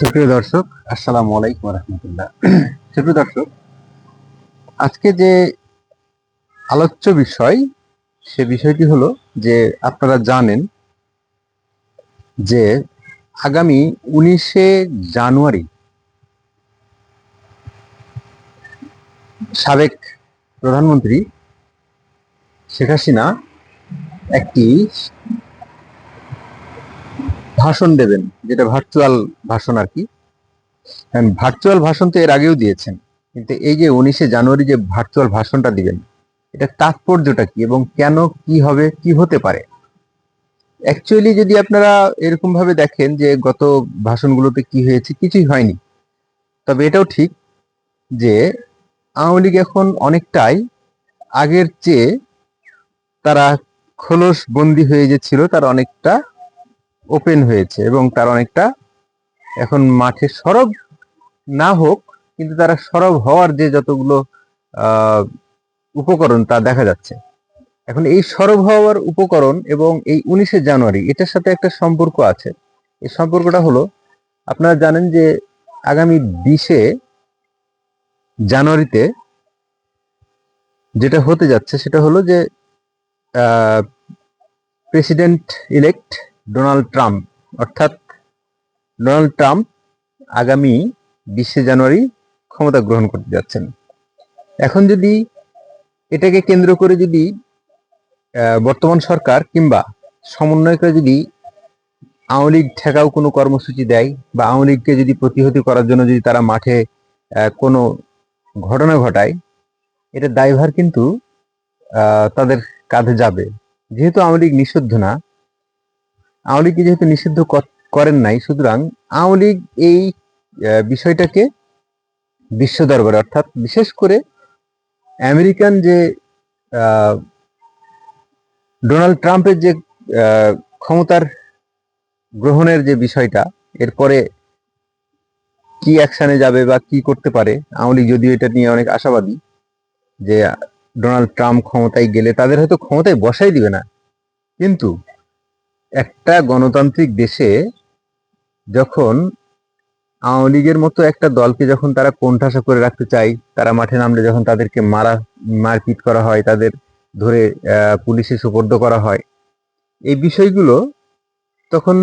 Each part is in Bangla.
সুপ্রিয় দর্শক, আসসালামু আলাইকুম রহমতুল্লাহ। সুপ্রিয় দর্শক, আজকে যে আলোচ্য বিষয়, সে বিষয়টি হলো যে আপনারা জানেন যে আগামী উনিশে জানুয়ারি সাবেক প্রধানমন্ত্রী শেখ হাসিনা একটি ভাষণ দেবেন, যেটা ভার্চুয়াল ভাষণ আর কি। ভার্চুয়াল ভাষণ তো এর আগেও দিয়েছেন, কিন্তু এই যে উনিশে জানুয়ারি যে ভার্চুয়াল ভাষণটা দিবেন, এটা তাৎপর্যটা কি এবং কেন কি হবে, কি হতে পারে? অ্যাকচুয়ালি যদি আপনারা এরকম ভাবে দেখেন যে গত ভাষণগুলোতে কি হয়েছে, কিছুই হয়নি। তবে এটাও ঠিক যে আওয়ামী লীগ এখন অনেকটাই আগের চেয়ে তারা খোলস বন্দি হয়ে যে ছিল, তার অনেকটা ওপেন হয়েছে এবং তার অনেকটা এখন মাঠে সরব না হোক, কিন্তু তারা সরব হওয়ার যে যতগুলো উপকরণ তা দেখা যাচ্ছে। এখন এই সরব হওয়ার উপকরণ এবং এই উনিশে জানুয়ারি এটার সাথে একটা সম্পর্ক আছে। এই সম্পর্কটা হলো, আপনারা জানেন যে আগামী বিশে জানুয়ারিতে যেটা হতে যাচ্ছে সেটা হলো যে প্রেসিডেন্ট ইলেক্ট ডোনাল্ড ট্রাম্প, অর্থাৎ ডোনাল্ড ট্রাম্প আগামী বিশে জানুয়ারি ক্ষমতা গ্রহণ করতে যাচ্ছেন। এখন যদি এটাকে কেন্দ্র করে যদি বর্তমান সরকার কিংবা সমন্বয়করা যদি আওয়ামী লীগ ঠেকাও কোনো কর্মসূচি দেয় বা আওয়ামী লীগকে যদি প্রতিহতি করার জন্য যদি তারা মাঠে কোনো ঘটনা ঘটায়, এটা দায়ভার কিন্তু তাদের কাঁধে যাবে। যেহেতু আওয়ামী লীগ নিষিদ্ধ না আওয়ামী লীগকে যেহেতু নিষিদ্ধ করেন নাই, সুতরাং আওয়ামী লীগ এই বিষয়টাকে বিশ্ব দরবারে, অর্থাৎ বিশেষ করে আমেরিকান যে ডোনাল্ড ট্রাম্পের যে ক্ষমতার গ্রহণের যে বিষয়টা, এরপরে কি অ্যাকশানে যাবে বা কি করতে পারে, আওয়ামী লীগ যদিও এটা নিয়ে অনেক আশাবাদী যে, ডোনাল্ড ট্রাম্প ক্ষমতায় গেলে তাদের হয়তো ক্ষমতায় বসাই দিবে না। কিন্তু একটা গণতান্ত্রিক দেশে যখন আওয়ামী লীগের মতো একটা দলকে যখন তারা কোণঠাসা করে রাখতে চায়, তারা মাঠে নামলে যখন তাদেরকে মারা, মারপিট করা হয়, তাদের ধরে পুলিশে সুপর্দ করা হয়, এই বিষয়গুলো তখন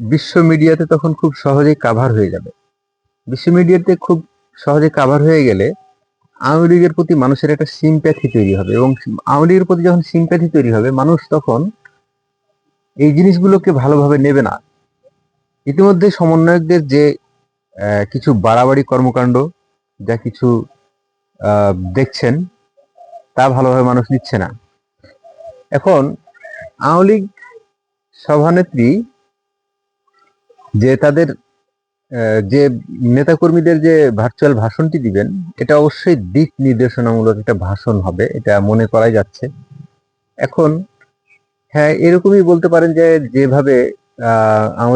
বিশ্ব মিডিয়াতে তখন খুব সহজেই কাভার হয়ে যাবে। বিশ্ব মিডিয়াতে খুব সহজে কাভার হয়ে গেলে আওয়ামী লীগের প্রতি মানুষের একটা সিম্প্যাথি তৈরি হবে এবং আওয়ামী লীগের প্রতি যখন সিম্প্যাথি তৈরি হবে, মানুষ তখন এই জিনিসগুলোকে ভালোভাবে নেবে না। ইতিমধ্যে সমন্বয়কদের যে কিছু বাড়াবাড়ি কর্মকাণ্ড যা কিছু দেখছেন, তা ভালোভাবে মানুষ নিচ্ছে না। এখন আওয়ামী লীগ সভানেত্রী যে তাদের যে নেতাকর্মীদের যে ভার্চুয়াল ভাষণটি দিবেন, এটা অবশ্যই দিক নির্দেশনামূলক একটা ভাষণ হবে, এটা মনে করাই যাচ্ছে। এখন হ্যাঁ এরকমই বলতে পারেন যে যেভাবে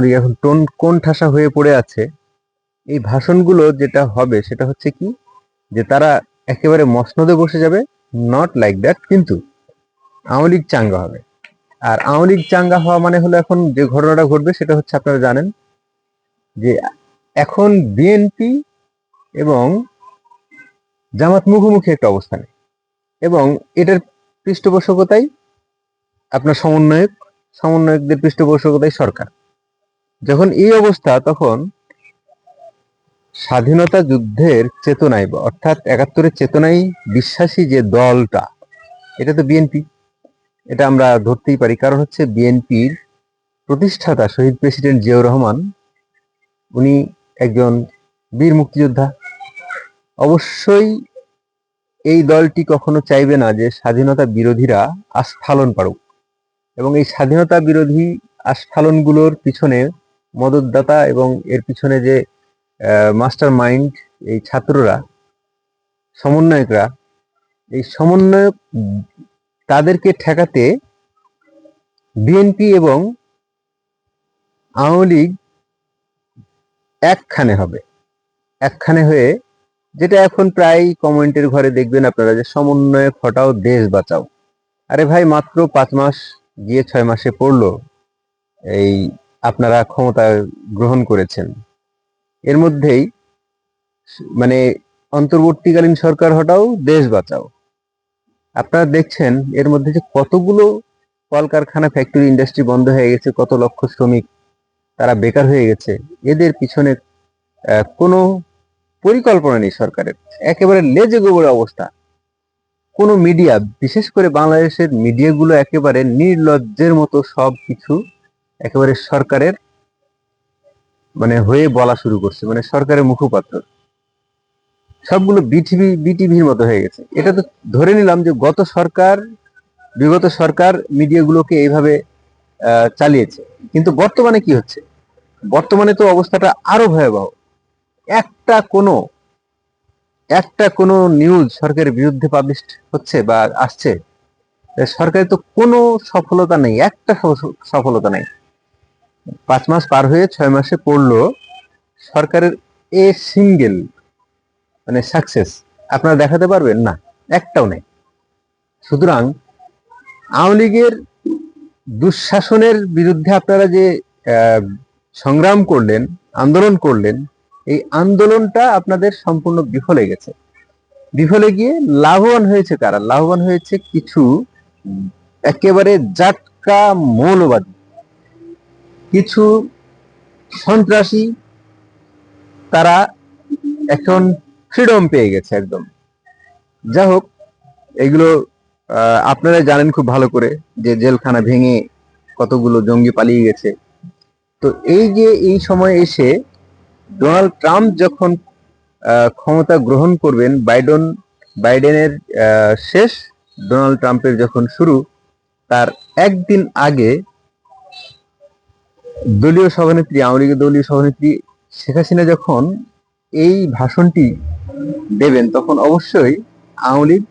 লীগ এখন টোন কোন ঠাসা হয়ে পড়ে আছে, এই ভাষণগুলো যেটা হবে সেটা হচ্ছে কি? যে তারা একেবারে মসনদে বসে যাবে নট লাইক দ্যাট কিন্তু আওয়ামী চাঙ্গা হবে। আর আওয়ামী লীগ চাঙ্গা হওয়া মানে হলো এখন যে ঘটনাটা ঘটবে সেটা হচ্ছে আপনারা জানেন যে এখন বিএনপি এবং জামাত মুখোমুখি একটা অবস্থানে। এবং এটার পৃষ্ঠপোষকতায় আপনার সমন্বয়ক, সমন্বয়কদের পৃষ্ঠপোষকতায় সরকার। যখন এই অবস্থা, তখন স্বাধীনতা যুদ্ধের চেতনায় অর্থাৎ একাত্তরের চেতনায় বিশ্বাসী যে দলটা, এটা তো বিএনপি এটা আমরা ধরতেই পারি। কারণ হচ্ছে বিএনপির প্রতিষ্ঠাতা শহীদ প্রেসিডেন্ট জিয়াউর রহমান, উনি একজন বীর মুক্তিযোদ্ধা। অবশ্যই এই দলটি কখনো চাইবে না যে স্বাধীনতা বিরোধীরা আস্ফালন পারুক। এবং এই স্বাধীনতা বিরোধী আস্ফালনগুলোর পিছনে মদতদাতা এবং এর পিছনে যে মাস্টার মাইন্ড এই ছাত্ররা, সমন্বয়করা, এই সমন্বয়ক তাদেরকে ঠেকাতে বিএনপি এবং আওয়ামী লীগ একখানে হবে। একখানে হয়ে যেটা এখন প্রায় কমেন্টের ঘরে দেখবেন আপনারা যে, সমন্বয়ক হটাও দেশ বাঁচাও। আরে ভাই, মাত্র পাঁচ মাস গিয়ে ছয় মাসে পড়ল, এই আপনারা ক্ষমতা গ্রহণ করেছেন। এর মধ্যেই মানে অন্তর্বর্তীকালীন সরকার হটাও দেশ বাঁচাও। আপনারা দেখছেন এর মধ্যে যে কতগুলো কলকারখানা ফ্যাক্টরি ইন্ডাস্ট্রি বন্ধ হয়ে গেছে, কত লক্ষ শ্রমিক তারা বেকার হয়ে গেছে। এদের পিছনে কোনো পরিকল্পনা নেই সরকারের। একেবারে লেজে গোবরে অবস্থা। কোনো মিডিয়া বিশেষ করে বাংলাদেশের মিডিয়াগুলো একেবারে নির্লজ্জের মতো সব কিছু একেবারে সরকারের মানে হয়ে বলা শুরু করছে মানে সরকারের মুখপাত্র। সবগুলো বিটিভি বিটিভির মতো হয়ে গেছে। এটা তো ধরে নিলাম যে গত সরকার, বিগত সরকার মিডিয়াগুলোকে এইভাবে চালিয়েছে। কিন্তু বর্তমানে কি হচ্ছে? বর্তমানে তো অবস্থাটা আরও ভয়াবহ। একটা কোনো একটা কোনো নিউজ সরকারের বিরুদ্ধে পাবলিশ হচ্ছে বা আসছে সরকারের তো কোনো সফলতা নেই, একটা সফ- সফলতা নেই। পাঁচ মাস পার হয়ে ছয় মাসে পড়ল সরকারের এ সিঙ্গেল মানে সাকসেস আপনারা দেখাতে পারবেন? না, একটাও নেই। সুতরাং আওয়ামী লীগের দুঃশাসনের বিরুদ্ধে আপনারা যে সংগ্রাম করলেন, আন্দোলন করলেন এই আন্দোলনটা আপনাদের সম্পূর্ণ বিফলে গেছে। বিফলে গিয়ে লাভবান হয়েছে কারা? লাভবান হয়েছে কিছু একেবারে জাটকা মৌলবাদী। কিছু সন্ত্রাসী তারা এখন ফ্রিডম পেয়ে গেছে একদম। যা হোক, এগুলো আপনারা জানেন খুব ভালো করে যে জেলখানা ভেঙে কতগুলো জঙ্গি পালিয়ে গেছে। তো এই যে এই সময় এসে ডোনাল্ড ট্রাম্প যখন ক্ষমতা গ্রহণ করবেন, বাইডেন, বাইডেনের শেষ ডোনাল্ড ট্রাম্পের যখন শুরু, তার একদিন আগে দলীয় সভানেত্রী, আওয়ামী লীগের দলীয় সভানেত্রী শেখ হাসিনা যখন এই ভাষণটি দেবেন, তখন অবশ্যই আওয়ামী লীগ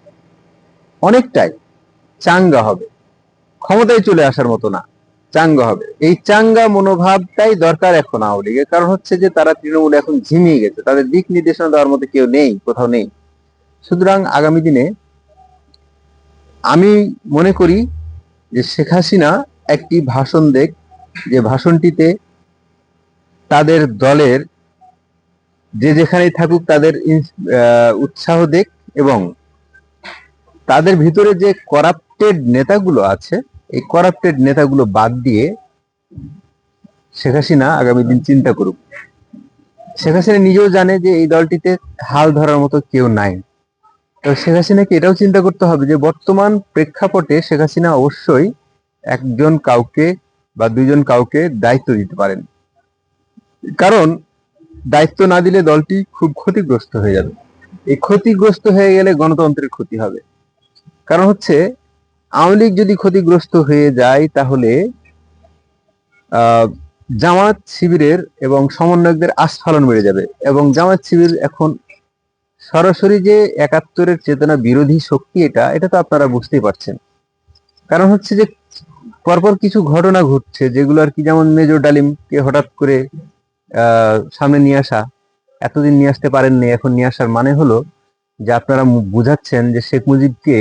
অনেকটাই চাঙ্গা হবে। ক্ষমতায় চলে আসার মতো না। চাঙ্গা হবে। এই চাঙ্গা মনোভাবটাই দরকার এখন আওয়ামী লীগের। কারণ হচ্ছে যে তারা তৃণমূল এখন ঝিমিয়ে গেছে। তাদের দিক নির্দেশনা দেওয়ার মতো কেউ নেই, কোথাও নেই। সুতরাং আগামী দিনে আমি মনে করি যে শেখ হাসিনা একটি ভাষণ দেখ, যে ভাষণটিতে তাদের দলের যে যেখানেই থাকুক তাদের উৎসাহ দেখ এবং তাদের ভিতরে যে করাপ্টেড নেতাগুলো আছে এই করাপ্টেড নেতাগুলো বাদ দিয়ে শেখ হাসিনা আগামী দিন চিন্তা করুক। শেখ হাসিনা নিজেও জানে যে এই দলটিতে হাল ধরার মতো কেউ নাই। তো শেখ হাসিনাকে এটাও চিন্তা করতে হবে যে বর্তমান প্রেক্ষাপটে শেখ হাসিনা অবশ্যই একজন কাউকে বা দুইজন কাউকে দায়িত্ব দিতে পারেন। কারণ দায়িত্ব না দিলে দলটি খুব ক্ষতিগ্রস্ত হয়ে যাবে। এই ক্ষতিগ্রস্ত হয়ে গেলে গণতন্ত্রের ক্ষতি হবে। কারণ হচ্ছে আওয়ামী লীগ যদি ক্ষতিগ্রস্ত হয়ে যায়, তাহলে জামাত শিবিরের এবং সমন্বয়কদের আস্ফালন বেড়ে যাবে। এবং জামাত শিবির এখন সরাসরি যে একাত্তরের চেতনা বিরোধী শক্তি এটা এটা তো আপনারা বুঝতেই পারছেন। কারণ হচ্ছে যে, পরপর কিছু ঘটনা ঘটছে, যেগুলো আর কি যেমন মেজর ডালিমকে হঠাৎ করে সামনে নিয়ে আসা, এতদিন নিয়ে আসতে পারেননি, এখন নিয়ে আসার মানে হলো যে আপনারা বুঝাচ্ছেন যে শেখ মুজিবকে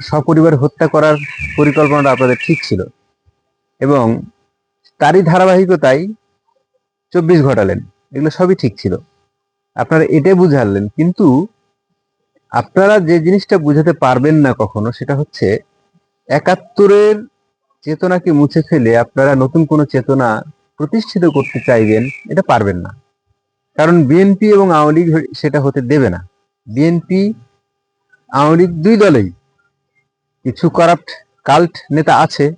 সপরিবার হত্যা করার পরিকল্পনাটা আপনাদের ঠিক ছিল। এবং তারই ধারাবাহিকতায় চব্বিশ ঘটালেন। এগুলো সবই ঠিক ছিল। আপনারা এটাই বুঝালেন কিন্তু আপনারা যে জিনিসটা বুঝাতে পারবেন না কখনো, সেটা হচ্ছে একাত্তরের চেতনাকে মুছে ফেলে আপনারা নতুন কোনো চেতনা প্রতিষ্ঠিত করতে চাইবেন, এটা পারবেন না। কারণ বিএনপি এবং আওয়ামী লীগ সেটা হতে দেবে না। বিএনপি আওয়ামী দুই দলেই। কিছু করাপ্ট কাল্ট নেতা আছে।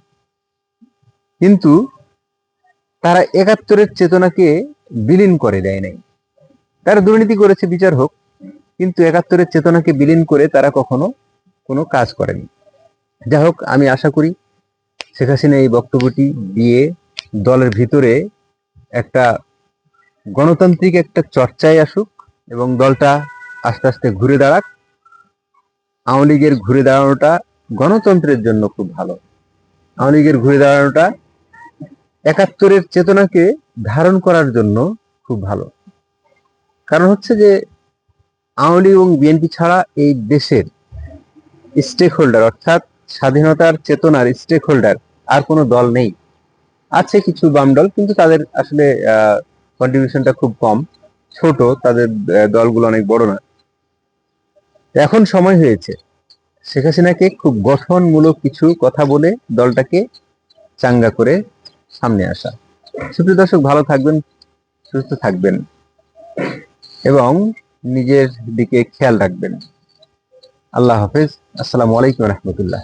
কিন্তু তারা একাত্তরের চেতনাকে বিলীন করে দেয় নাই। তারা দুর্নীতি করেছে, বিচার হোক। কিন্তু একাত্তরের চেতনাকে বিলীন করে তারা কখনো কোনো কাজ করেনি। যাই হোক, আমি আশা করি শেখ হাসিনা এই বক্তব্যটি দিয়ে দলের ভিতরে একটা গণতান্ত্রিক একটা চর্চায় আসুক এবং দলটা আস্তে আস্তে ঘুরে দাঁড়াক। আওয়ামী লীগের ঘুরে দাঁড়ানোটা গণতন্ত্রের জন্য খুব ভালো। আওয়ামী লীগের ঘুরে দাঁড়ানোটা একাত্তরের চেতনাকে ধারণ করার জন্য খুব ভালো। কারণ হচ্ছে যে, আওয়ামী লীগ এবং বিএনপি ছাড়া এই দেশের স্টেক হোল্ডার অর্থাৎ স্বাধীনতার চেতনার স্টেক হোল্ডার আর কোনো দল নেই। আছে কিছু বাম দল, কিন্তু তাদের আসলে কন্ট্রিবিউশনটা খুব কম। ছোট, তাদের দলগুলো অনেক বড় না। এখন সময় হয়েছে। শেখ হাসিনাকে খুব গঠনমূলক কিছু কথা বলে দলটাকে চাঙ্গা করে সামনে আসা। সুপ্রিয় দর্শক, ভালো থাকবেন, সুস্থ থাকবেন এবং নিজের দিকে খেয়াল রাখবেন। আল্লাহ হাফেজ। আসসালামু আলাইকুম রহমতুল্লাহ।